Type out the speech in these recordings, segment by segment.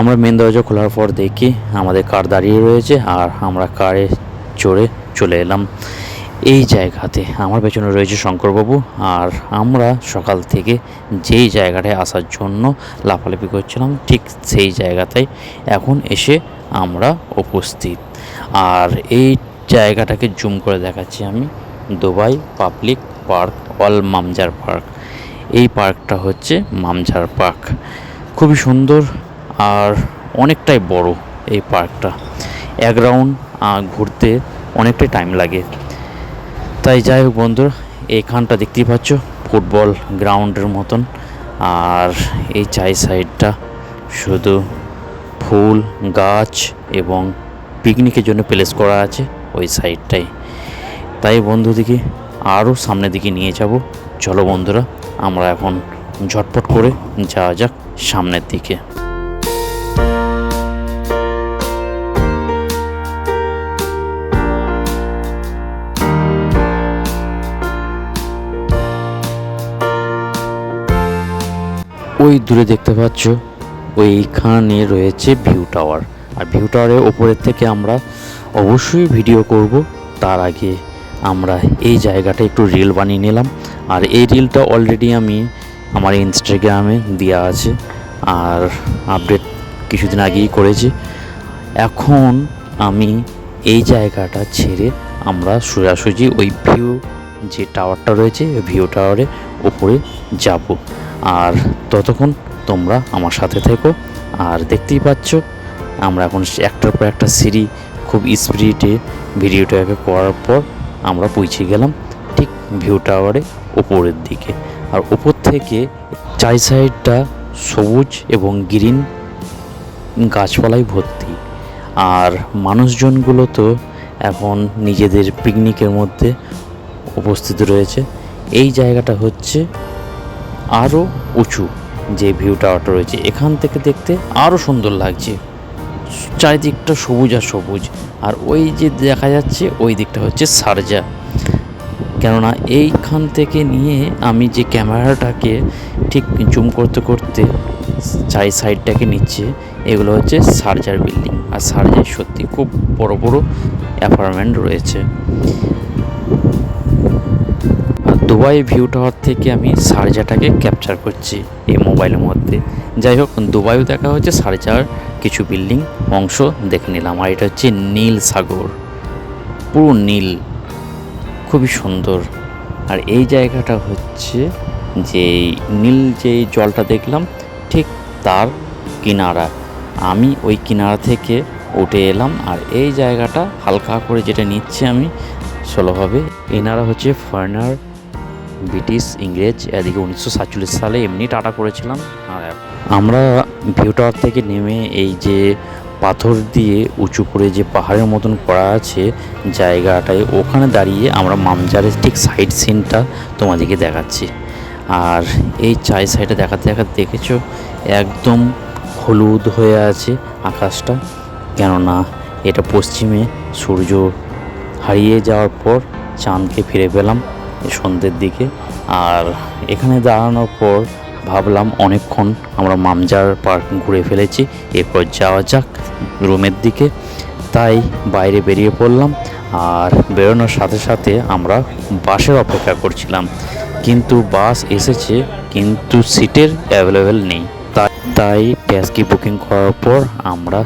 আমরা মেন দরজা খোলার পর দেখি আমাদের কার দাঁড়িয়ে রয়েছে আর আমরা কারে চড়ে চলে এলাম এই জায়গাতে। আমার পেছনে রয়েছে শঙ্করবাবু আর আমরা সকাল থেকে যেই জায়গাটায় আসার জন্য লাফালাফি করছিলাম, ঠিক সেই জায়গাতেই এখন এসে আমরা উপস্থিত। আর এই জায়গাটাকে জুম করে দেখাচ্ছি আমি। Dubai public park, Al Mamzar park. এই পার্কটা হচ্ছে মামজার পার্ক। খুবই সুন্দর আর অনেকটাই বড় এই পার্কটা। এক রাউন্ড ঘুরতে অনেকটাই টাইম লাগে। তাই যাই হোক বন্ধুরা এইখানটা দেখতেই পাচ্ছ, ফুটবল গ্রাউন্ডের মতন। আর এই চাই সাইডটা শুধু ফুল, গাছ এবং পিকনিকের জন্য প্লেস করা আছে ওই সাইডটাই। তাই বন্ধুদিকে আরও সামনের দিকে নিয়ে যাব। চলো বন্ধুরা, আমরা এখন ঝটপট করে যাওয়া যাক সামনের দিকে। ওই দূরে দেখতে পাচ্ছ, ওইখানে রয়েছে ভিউ টাওয়ার আর ভিউ টাওয়ারের ওপরের থেকে আমরা অবশ্যই ভিডিও করব। তার আগে আমরা এই জায়গাটা একটু রিল বানিয়ে নিলাম। আর এই রিলটা অলরেডি আমি আমার ইনস্টাগ্রামে দেওয়া আছে। আর আপডেট কিছুদিন আগেই করেছি। এখন আমি এই জায়গাটা ছেড়ে আমরা সোজাসুজি ওই ভিউ যে টাওয়ারটা রয়েছে ভিউ টাওয়ারের উপরে যাব। আর ততক্ষণ তোমরা আমার সাথে থেকো। আর দেখতেই পাচ্ছ, আমরা এখন একটার পর একটা সিঁড়ি খুব স্পিডে ভিডিওটাকে করার পর আমরা পৌঁছে গেলাম ঠিক ভিউ টাওয়ারে উপরের দিকে। আর উপর থেকে চারি সাইডটা সবুজ এবং গ্রিন গাছপালায় ভর্তি। আর মানুষজনগুলো তো এখন নিজেদের পিকনিকের মধ্যে উপস্থিত রয়েছে। এই জায়গাটা হচ্ছে আরও উঁচু। যে ভিউ টাওয়ারটা রয়েছে, এখান থেকে দেখতে আরও সুন্দর লাগছে। চারিদিকটা সবুজ আর সবুজ। আর ওই যে দেখা যাচ্ছে, ওই দিকটা হচ্ছে সারজা। কেননা এইখান থেকে নিয়ে আমি যে ক্যামেরাটাকে ঠিক জুম করতে করতে চাই সাইডটাকে নিচ্ছে, এগুলো হচ্ছে সার্জার বিল্ডিং। আর সার্জার সত্যি খুব বড় বড় অ্যাপার্টমেন্ট রয়েছে। দুবাই ভিউ টাওয়ার থেকে আমি সার্জাটাকে ক্যাপচার করছি এই মোবাইলের মধ্যে। যাই হোক, দুবাইও দেখা হচ্ছে সার্জার কিছু বিল্ডিং অংশ দেখে নিলাম। আর এটা হচ্ছে নীল সাগর। পুরো নীল। খুবই সুন্দর। আর এই জায়গাটা হচ্ছে যে নীল যে জলটা দেখলাম, ঠিক তার কিনারা। আমি ওই কিনারা থেকে উঠে এলাম আর এই জায়গাটা হালকা করে যেটা নিচ্ছি আমি ষোলোভাবে এনারা হচ্ছে ফরেনার ব্রিটিশ, ইংরেজ, এদিকে উনিশশো সাতচল্লিশ সালে এমনি টাটা করেছিলাম, আর আমরা ভিউ টাওয়ার থেকে নেমে এই যে পাথর দিয়ে উঁচু করে যে পাহাড়ের মতন করা আছে জায়গাটায়, ওখানে দাঁড়িয়ে আমরা মামজারের ঠিক সাইড সিনটা তোমাদেরকে দেখাচ্ছি। আর এই চাই সাইডে দেখাতে দেখাতে দেখেছ, একদম হলুদ হয়ে আছে আকাশটা, কেননা এটা পশ্চিমে সূর্য হারিয়ে যাওয়ার পর চাঁদকে ফিরে পেলাম। সন্ধ্যের দিকে। আর এখানে দাঁড়ানোর পর ভাবলাম অনেকক্ষণ আমরা মামজার পার্ক ঘুরে ফেলেছি। এরপর যাওয়া যাক রুমের দিকে। তাই বাইরে বেরিয়ে পড়লাম আর বেরোনোর সাথে সাথে আমরা বাসের অপেক্ষা করছিলাম। কিন্তু বাস এসেছে, কিন্তু সিটের অ্যাভেলেবেল নেই। তাই তাই ট্যাক্সি বুকিং করার পর আমরা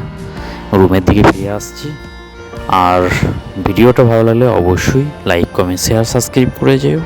রুমের দিকে ফিরে আসছি। আর ভিডিওটা ভালো লাগলে অবশ্যই লাইক কমেন্ট শেয়ার সাবস্ক্রাইব করে যেও।